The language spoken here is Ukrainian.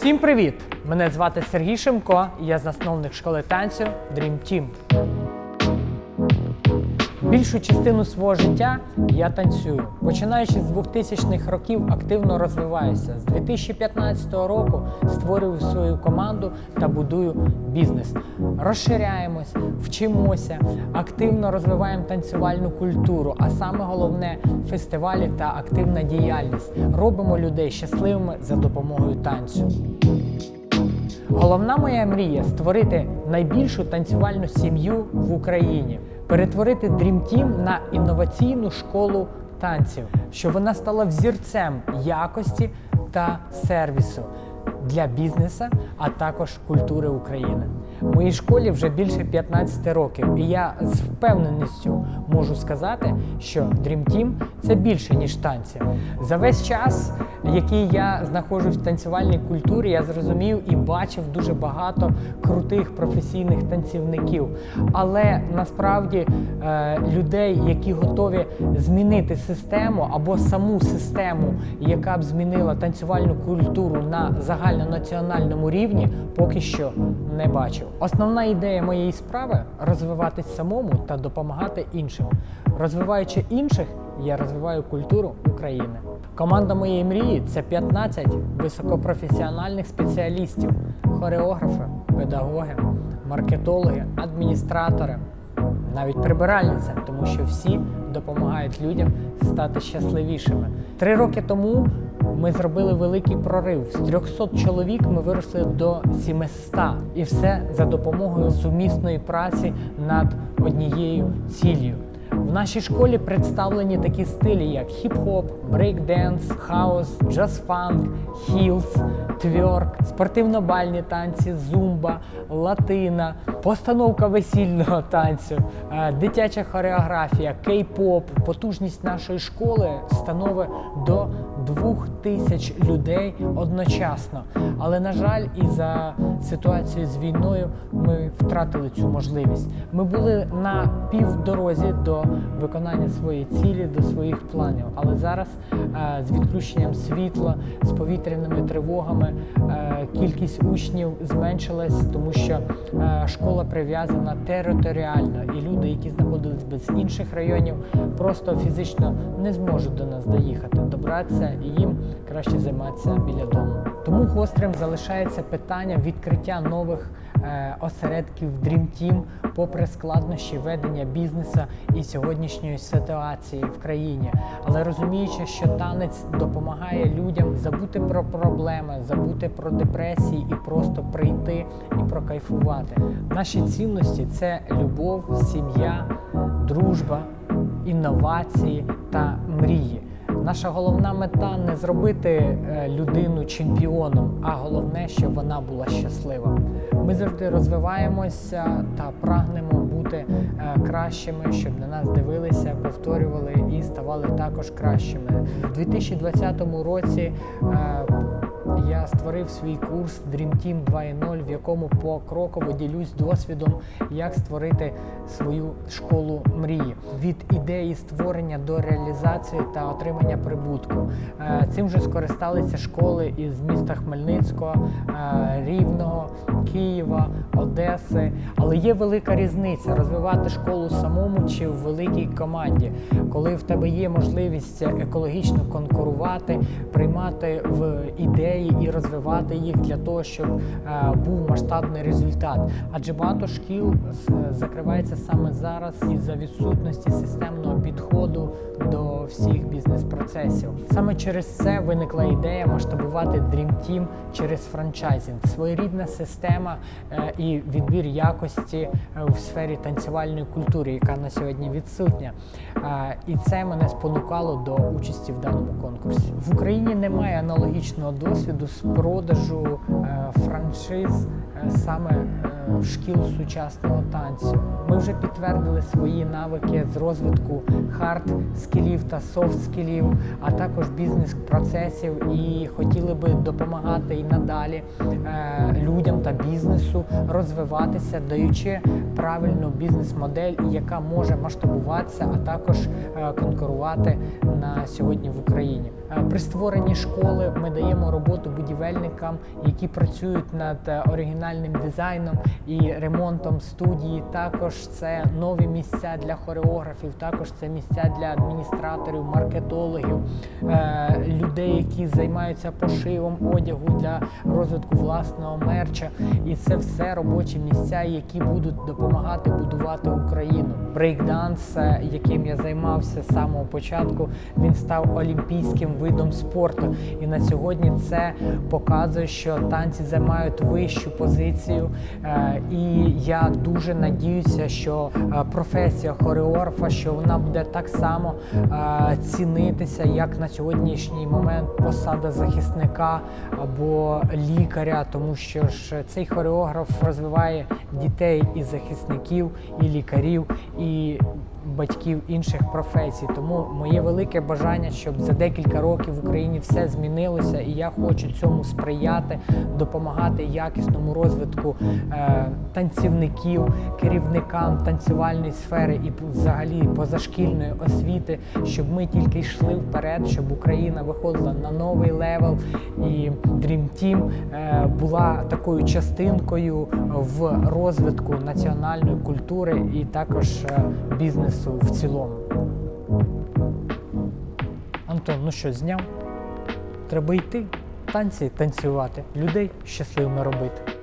Всім привіт! Мене звати Сергій Шимко, я засновник школи танцю Dream Team. Більшу частину свого життя я танцюю. Починаючи з 2000-х років активно розвиваюся. З 2015 року створюю свою команду та будую бізнес. Розширяємось, вчимося, активно розвиваємо танцювальну культуру, а саме головне фестивалі та активна діяльність. Робимо людей щасливими за допомогою танцю. Головна моя мрія створити найбільшу танцювальну сім'ю в Україні, перетворити Dream Team на інноваційну школу танців, щоб вона стала взірцем якості та сервісу для бізнесу, а також культури України. Моїй школі вже більше 15 років, і я з впевненістю можу сказати, що Dream Team – це більше ніж танці. За весь час, який я знаходжусь в танцювальній культурі, я зрозумів і бачив дуже багато крутих професійних танцівників. Але насправді е, людей, які готові змінити систему або саму систему, яка б змінила танцювальну культуру на загальнонаціональному рівні, поки що не бачив. Основна ідея моєї справи розвиватись самому та допомагати іншим. Розвиваючи інших, я розвиваю культуру України. Команда моєї мрії це 15 високопрофесіональних спеціалістів, хореографи, педагоги, маркетологи, адміністратори, навіть прибиральниця, тому що всі допомагають людям стати щасливішими. Три роки тому ми зробили великий прорив. З 300 чоловік ми виросли до 700. І все за допомогою сумісної праці над однією ціллю. В нашій школі представлені такі стилі, як хіп-хоп, брейк-денс, хаус, джаз-фанк, хілс, тверк, спортивно-бальні танці, зумба, латина, постановка весільного танцю, е, дитяча хореографія, кей-поп. Потужність нашої школи становить до двох тисяч людей одночасно. Але на жаль, і за ситуацією з війною ми втратили цю можливість. Ми були на півдорозі до виконання своєї цілі, до своїх планів. Але зараз е, з відключенням світла, з повітряними тривогами, е, кількість учнів зменшилась, тому що е, школа прив'язана територіально, і люди, які знаходились без інших районів, просто фізично не зможуть до нас доїхати, добратися, і їм краще займатися біля дому. Тому гострим залишається питання відкриття нових осередків Dream Team, попри складнощі ведення бізнесу і сьогоднішньої ситуації в країні. Але розуміючи, що танець допомагає людям забути про проблеми, забути про депресії і просто прийти і прокайфувати. Наші цінності це любов, сім'я, дружба, інновації та мрії. Наша головна мета не зробити е, людину чемпіоном, а головне, щоб вона була щаслива. Ми завжди розвиваємося та прагнемо кращими, щоб на нас дивилися, повторювали і ставали також кращими. У 2020 році е, я створив свій курс Dream Team 2.0, в якому покроково ділюсь досвідом, як створити свою школу мрії від ідеї створення до реалізації та отримання прибутку. Е, Цим вже скористалися школи із міста Хмельницького, е, Рівного, Києва, Одеси. Але є велика різниця розвивати школу самому чи в великій команді, коли в тебе є можливість екологічно конкурувати, приймати в ідеї і розвивати їх для того, щоб е, був масштабний результат. Адже багато шкіл закривається саме зараз із-за відсутності системного підходу до всіх бізнес-процесів. Саме через це виникла ідея масштабувати Dream Team через франчайзинг. Своєрідна система е, відбір якості е, в сфері танцювальної культури, яка на сьогодні відсутня. Е, І це мене спонукало до участі в даному конкурсі. В Україні немає аналогічного досвіду з продажу е, франшиз саме шкіл сучасного танцю. Ми вже підтвердили свої навики з розвитку хард скілів та софт скілів, а також бізнес-процесів і хотіли би допомагати і надалі е, людям та бізнесу розвиватися, даючи правильну бізнес-модель, яка може масштабуватися, а також е, конкурувати на сьогодні в Україні. Е, При створенні школи ми даємо роботу будівельникам, які працюють над е, оригінальним дизайном і ремонтом студії. Також це нові місця для хореографів, також це місця для адміністраторів, маркетологів, е, людей, які займаються пошивом одягу для розвитку власного мерча. І це все робочі місця, які будуть допомагати будувати Україну. Брейкданс, яким я займався з самого початку, він став олімпійським видом спорту. І на сьогодні це показує, що танці займають вищу позицію. Е, І я дуже надіюся, що е, професія хореографа, що вона буде так само е, цінитися, як на сьогоднішній момент посада захисника або лікаря, тому що ж цей хореограф розвиває дітей і захисників, і лікарів, і батьків інших професій. Тому моє велике бажання, щоб за декілька років в Україні все змінилося, і я хочу цьому сприяти, допомагати якісному розвитку е, танцівників, керівникам танцювальної сфери і взагалі позашкільної освіти, щоб ми тільки йшли вперед, щоб Україна виходила на новий левел і Dream Team е, була такою частинкою в розвитку національної культури і також е, бізнесу в цілому. Антон, ну що, зняв? Треба йти, танці танцювати, людей щасливими робити.